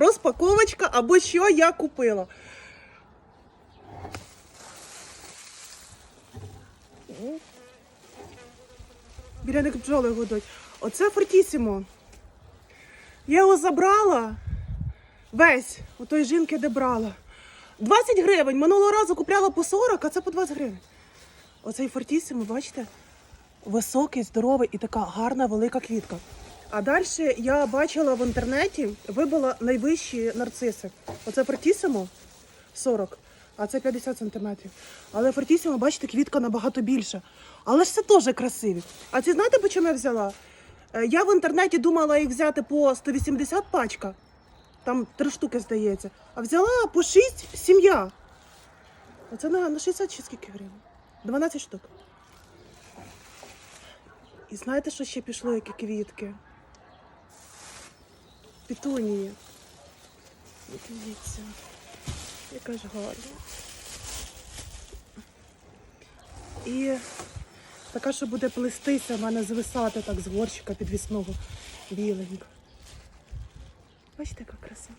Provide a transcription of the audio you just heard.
розпаковочка або що я купила. Біля бджоли гудуть. Оце фортісімо. Я його забрала весь у той жінки, де брала. 20 гривень. Минулого разу купляла по 40, а це по 20 гривень. Оцей фортісімо, бачите? Високий, здоровий і така гарна велика квітка. А далі я бачила в інтернеті, вибила найвищі нарциси. Оце фортісімо 40, а це 50 сантиметрів. Але фортісімо, бачите, квітка набагато більша. Але ж це теж красиві. А ці знаєте, по чому я взяла? Е, Я в інтернеті думала їх взяти по 180 пачка. Там три штуки здається. А взяла по 6 сім'я. Оце на, на 60 чи скільки гривень? 12 штук. І знаєте, що ще пішло, які квітки? Пітунії. Дивіться. Яка ж гарна. І така, що буде плестися, в мене звисати так з горщика підвісного біленька. Бачите, яка краса.